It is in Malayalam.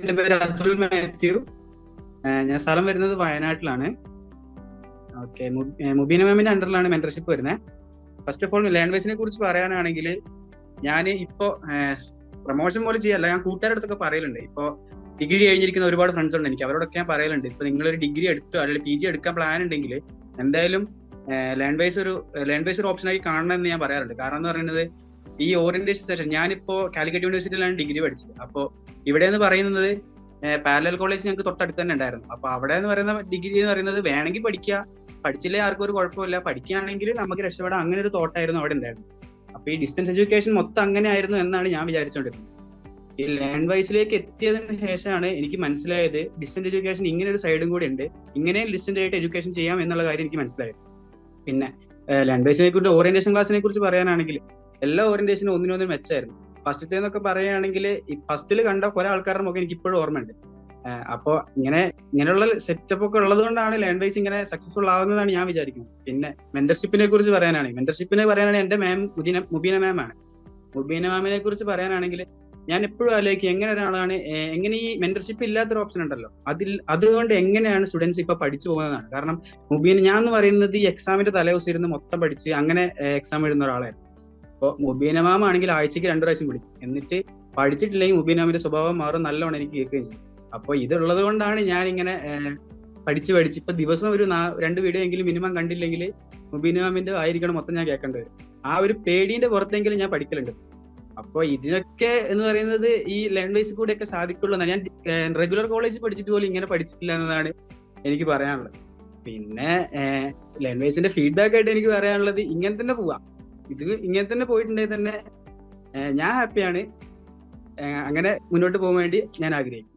എന്റെ പേര് അതുൽ മാത്യു. ഞാൻ സ്ഥലം വരുന്നത് വയനാട്ടിലാണ്. ഓക്കെ മുബീന മാമിന്റെ അണ്ടറിലാണ് മെന്റർഷിപ്പ് വരുന്നത് ഫസ്റ്റ് ഓഫ് ഓൾ ലാംഗ്വേജിനെ കുറിച്ച് പറയാനാണെങ്കിൽ ഞാൻ ഇപ്പോ പ്രൊമോഷൻ പോലെ ചെയ്യല്ല ഞാൻ കൂട്ടുകാരുടെ അടുത്തൊക്കെ പറയലുണ്ട്. ഇപ്പോ ഡിഗ്രി കഴിഞ്ഞിരിക്കുന്ന ഒരുപാട് ഫ്രണ്ട്സ് ഉണ്ട് എനിക്ക്. അവരോടൊക്കെ ഞാൻ പറയലുണ്ട്. ഇപ്പൊ നിങ്ങളൊരു ഡിഗ്രി എടുത്തു അല്ലെങ്കിൽ പി ജി എടുക്കാൻ പ്ലാൻ ഉണ്ടെങ്കിൽ എന്തായാലും ലാംഗ്വേജ് ഒരു ലാംഗ്വേജ് ഒരു ഓപ്ഷനായി കാണണം എന്ന് ഞാൻ പറയാറുണ്ട്. കാരണം എന്ന് പറയുന്നത് ഈ ഓറിയന്റേഷൻ സെഷൻ ഞാനിപ്പോ കാലിക്കറ്റ് യൂണിവേഴ്സിറ്റിയിലാണ് ഡിഗ്രി പഠിച്ചത്. അപ്പോൾ ഇവിടെ എന്ന് പറയുന്നത് പാരലൽ കോളേജ് ഞങ്ങൾക്ക് തൊട്ടടുത്ത് തന്നെ ഉണ്ടായിരുന്നു. അപ്പൊ അവിടെ എന്ന് പറയുന്ന ഡിഗ്രി എന്ന് പറയുന്നത് വേണമെങ്കിൽ പഠിക്കുക പഠിച്ചില്ലേ ആർക്കും ഒരു കുഴപ്പമില്ല. പഠിക്കുകയാണെങ്കിൽ നമുക്ക് രക്ഷപ്പെടാം. അങ്ങനെ ഒരു തോട്ടായിരുന്നു അവിടെ ഉണ്ടായിരുന്നു അപ്പൊ ഈ ഡിസ്റ്റൻസ് എഡ്യൂക്കേഷൻ മൊത്തം അങ്ങനെ ആയിരുന്നു എന്നാണ് ഞാൻ വിചാരിച്ചുകൊണ്ടിരുന്നത് ഈ ലേൺ വൈസിലേക്ക് എത്തിയതിന് ശേഷമാണ് എനിക്ക് മനസ്സിലായത് ഡിസ്റ്റൻസ് എഡ്യൂക്കേഷൻ ഇങ്ങനെ ഒരു സൈഡും കൂടി ഉണ്ട്. ഇങ്ങനെ ഡിസ്റ്റന്റ് ആയിട്ട് എഡ്യൂക്കേഷൻ ചെയ്യാം എന്നുള്ള കാര്യം എനിക്ക് മനസ്സിലായത്. പിന്നെ ലാൻഡ് വൈസിനെ കുറിച്ച് ഓറിയന്റേഷൻ ക്ലാസ്സിനെ കുറിച്ച് പറയാനാണെങ്കിൽ എല്ലാ ഓറിയന്റേഷനും ഒന്നിനൊന്നും മെച്ചമായിരുന്നു ഫസ്റ്റത്തെ എന്നൊക്കെ പറയുകയാണെങ്കിൽ ഫസ്റ്റിൽ കണ്ട കുറെ ആൾക്കാരുടെ മുഖം എനിക്ക് ഇപ്പോഴും ഓർമ്മയുണ്ട് അപ്പോ ഇങ്ങനെ ഇങ്ങനെയുള്ള സെറ്റപ്പ് ഒക്കെ ഉള്ളത് കൊണ്ടാണ് ലേൺ വൈസ് ഇങ്ങനെ സക്സസ്ഫുൾ ആവുന്നതാണ് ഞാൻ വിചാരിക്കുന്നത്. പിന്നെ മെന്റർഷിപ്പിനെ കുറിച്ച് പറയാനാണെങ്കിൽ മെന്റർഷിപ്പിനെ പറയാനാണെങ്കിൽ എന്റെ മാം മുബീന മുബീന മാം ആണ്. മുബീന മാമിനെ കുറിച്ച് പറയാനാണെങ്കിൽ ഞാൻ എപ്പോഴും ആലോചിക്കും എങ്ങനെ ഒരാളാണ് എങ്ങനെ ഈ മെന്റർഷിപ്പ് ഇല്ലാത്തൊരു ഓപ്ഷൻ ഉണ്ടല്ലോ. അതിൽ അതുകൊണ്ട് എങ്ങനെയാണ് സ്റ്റുഡൻസ് ഇപ്പൊ പഠിച്ചു പോകുന്നതാണ്. കാരണം മുബീന ഞാൻ എന്ന് പറയുന്നത് ഈ എക്സാമിന്റെ തലേദിവസം ഇരുന്ന് മൊത്തം പഠിച്ച് അങ്ങനെ എക്സാം എഴുതുന്ന ഒരാളായിരുന്നു. അപ്പോൾ മുബീനമാം ആണെങ്കിൽ ആഴ്ചക്ക് രണ്ടു പ്രാവശ്യം വിളിക്കും. എന്നിട്ട് പഠിച്ചിട്ടില്ലെങ്കിൽ മുബീനാമിന്റെ സ്വഭാവം മാറും നല്ലോണം എനിക്ക് കേൾക്കുകയും ചെയ്യും. അപ്പോൾ ഇതുള്ളത് കൊണ്ടാണ് ഞാൻ ഇങ്ങനെ പഠിച്ച് പഠിച്ച് ഇപ്പൊ ദിവസം ഒരു രണ്ട് വീഡിയോ എങ്കിലും മിനിമം കണ്ടില്ലെങ്കിൽ മുബീനാമിന്റെ ആയിരിക്കണം മൊത്തം ഞാൻ കേൾക്കേണ്ടി വരും. ആ ഒരു പേടിന്റെ പുറത്തെങ്കിലും ഞാൻ പഠിക്കലുണ്ട്. അപ്പൊ ഇതിനൊക്കെ എന്ന് പറയുന്നത് ഈ ലാംഗ്വേജ് കൂടെ ഒക്കെ സാധിക്കുള്ളൂ ഞാൻ റെഗുലർ കോളേജ് പഠിച്ചിട്ട് പോലും ഇങ്ങനെ പഠിച്ചിട്ടില്ല എന്നതാണ് എനിക്ക് പറയാനുള്ളത്. പിന്നെ ലാംഗ്വേജിന്റെ ഫീഡ്ബാക്ക് ആയിട്ട് എനിക്ക് പറയാനുള്ളത് ഇങ്ങനെ തന്നെ പോവാം. ഇത് ഇങ്ങനെ തന്നെ പോയിട്ടുണ്ടെങ്കിൽ തന്നെ ഞാൻ ഹാപ്പിയാണ് അങ്ങനെ മുന്നോട്ട് പോകാൻ വേണ്ടി ഞാൻ ആഗ്രഹിക്കും